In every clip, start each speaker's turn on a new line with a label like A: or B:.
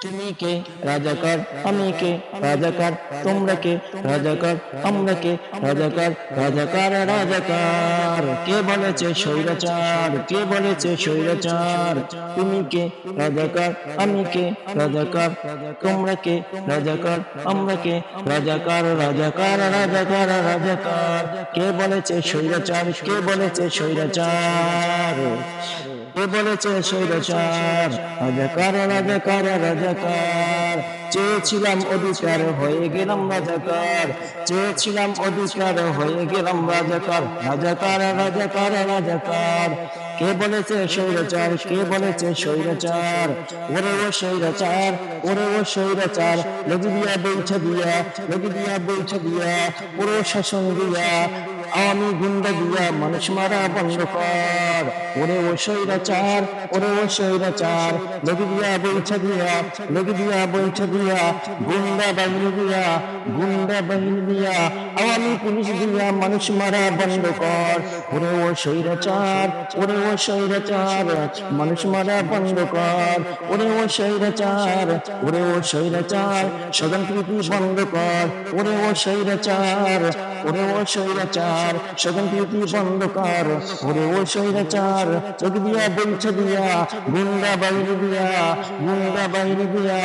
A: তুমি কে রাজাকার আমি কে রাজাকার তোমরা কে রাজাকার আমরা কে রাজাকার রাজাকার রাজাকার কে বলেছে স্বৈরাচার কে বলেছে স্বৈরাচার তুমি কে রাজাকার আমি কে রাজাকার তোমরা কে রাজাকার আমরা কে রাজাকার রাজাকার রাজাকার রাজাকার কে বলেছে স্বৈরাচার কে বলেছে স্বৈরাচার কে বলেছে স্বৈরাচার রাজাকার রাজাকার রাজাকার চেয়েছিলাম অধিকার, হয়ে গেলাম রাজাকার চেয়েছিলাম অধিকার, হয়ে গেলাম রাজাকার রাজাকার রাজাকার রাজাকার কে বলেছে স্বৈরাচার কে বলেছে স্বৈরাচার ওরে ও স্বৈরাচার ওরে ও স্বৈরাচার লেগে দিয়া বইছে দিয়া, লেগে দিয়া বইছে দিয়া পুরো শাসন দিয়া আমি গুন্ডা দিয়া মানুষ মারা বন্ধ কর। ওরে ও স্বৈরাচার, ওরে ও স্বৈরাচার। লেগে দিয়া বইছে দিয়া লেগে দিয়া বইছে দিয়া, গুন্ডা বাহিনী দিয়া, গুন্ডা বাহিনী দিয়া। আওয়ামী পুলিশ দিয়া মানুষ মারা বন্ধ কর। ওরে ও স্বৈরাচার, ওরে ও স্বৈরাচার। মানুষ মারা বন্ধ কর। ওরে ও স্বৈরাচার, ওরে ও স্বৈরাচার। সদন প্রীতি বন্ধ কর। ওরে ও স্বৈরাচার। ওরে ও শৈরাচার সদন প্রীতি বন্ধ কর ওরে ও শৈরাচার চোখ দিয়া বলছে দিয়া, গুন্ডা বাইরে দিয়া, গুন্ডা বাইরে দিয়া,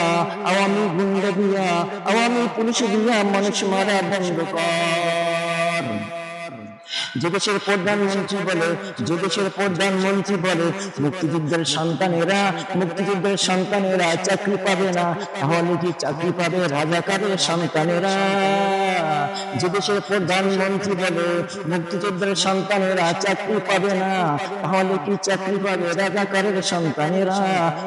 A: আওয়ামী গুন্ডা দিয়া, আওয়ামী পুলিশ দিয়া মানুষ মারা বন্ধ কর। যে দেশের প্রধানমন্ত্রী বলে যে দেশের প্রধানমন্ত্রী বলে, মুক্তিযুদ্ধের সন্তানেরা মুক্তিযুদ্ধের সন্তানেরা চাকরি পাবে না। তাহলে কি চাকরি পাবে রাজাকারের সন্তানেরা? যে দেশের প্রধানমন্ত্রী বলে, মুক্তিযুদ্ধের সন্তানেরা চাকরি পাবে না। তাহলে কি চাকরি পাবে রাজাকারের সন্তানেরা?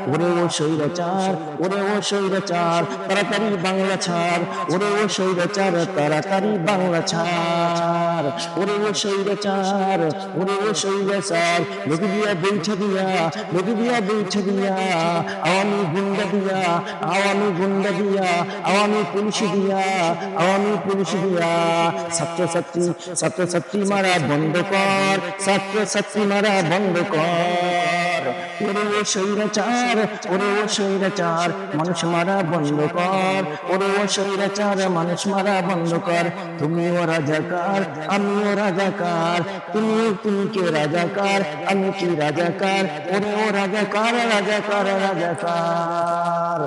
A: ওরে ও স্বৈরাচার, ওরে ও স্বৈরাচার, তাড়াতাড়ি বাংলা ছাড়। ওরে ও স্বৈরাচার, তাড়াতাড়ি বাংলা ছাড়। ওরে ও স্বৈরাচার ওরে ও স্বৈরাচার লোক দিয়া বইছে দিয়া লোক দিয়া বইছে দিয়া আওয়ামী গুন্ডা দিয়া, আওয়ামী গুন্ডা দিয়া, আওয়ামী পুলিশ দিয়া, আওয়ামী পুলিশ দিয়া। ছাত্রছাত্রী ছাত্রছাত্রী ছাত্রী মারা বন্ধ কর ছাত্র ছাত্রী মারা বন্ধ কর। ওরে ও স্বৈরাচার, ওরে ও স্বৈরাচার, মানুষ মারা বন্ধ কর। ওরে ও স্বৈরাচার, মানুষ মারা বন্ধ কর। তুমিও রাজাকার আমিও রাজাকার। তুমি তুমি কে রাজাকার, আমি কি রাজাকার? ওরে ও রাজাকার রাজাকার রাজাকার।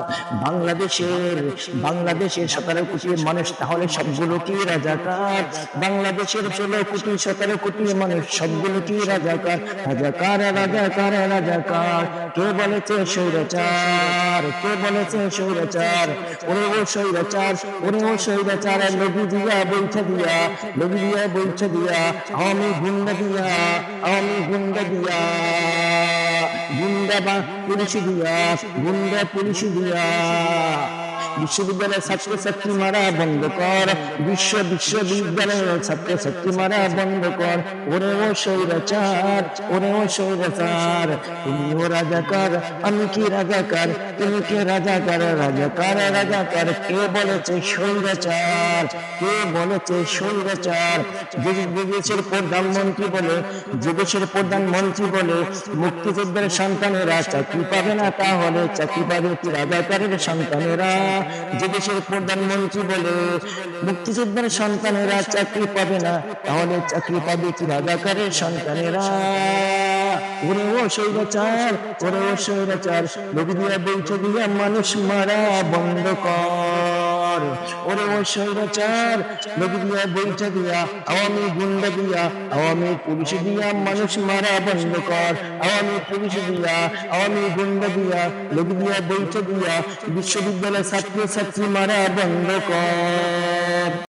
A: বাংলাদেশের বাংলাদেশের সতেরো কোটি মানুষ তাহলে সবগুলো কি রাজাকার? বাংলাদেশের ষোলো কোটি, সতেরো কোটি মানুষ সবগুলো কি রাজাকার? রাজাকার রাজাকার রাজাকার। কে বলেছে সৌরাচার কে বলেছে সৌরাচার ওরে ও সৌরাচার ওরে ও সৌরাচার নবী দিয়া বইছে দিয়া, নবী দিয়া বইছে দিয়া আমি গুন্ডা দিয়া আমি গুন্ডা দিয়া, গুন্ডা বা পুলিশ দিয়া, গুন্ডা পুলিশ দিয়া। বিশ্ববিদ্যালয়ের ছাত্রছাত্রী মারা বন্ধ কর। বিশ্ব বিশ্ববিদ্যালয়ের ছাত্রছাত্রী মারা বন্ধ কর। ওরে ও স্বৈরাচার ওরে ও স্বৈরাচার। তুমি ও রাজাকার, আমি কি রাজাকার? তুমি কে রাজাকার? রাজাকার রাজাকার। কে বলেছে স্বৈরাচার? কে বলেছে যে যে দেশের প্রধানমন্ত্রী বলে যে দেশের প্রধানমন্ত্রী বলে, মুক্তিযুদ্ধের সন্তানেরা চাকরি পাবে না, তাহলে চাকরি পাবে কি রাজাকারের সন্তানেরা? যে দেশের প্রধানমন্ত্রী বলে, মুক্তিযোদ্ধার সন্তানেরা চাকরি পাবে না, তাহলে চাকরি পাবে কি রাজাকারের সন্তানেরা? ওরে ও স্বৈরাচার, ওরে ও স্বৈরাচার মানুষ মারা বন্ধ কর। ওরে ও স্বৈরাচার লোক দিয়া বৈঠা দিয়া, আওয়ামী গুন্ডা দিয়া, আওয়ামী পুলিশ দিয়া মানুষ মারা বন্ধ কর। আওয়ামী পুলিশ দিয়া, আওয়ামী গুন্ডা দিয়া নদী দিয়া বৈঠা দিয়া বিশ্ববিদ্যালয় ছাত্র ছাত্রী মারা বন্ধ কর।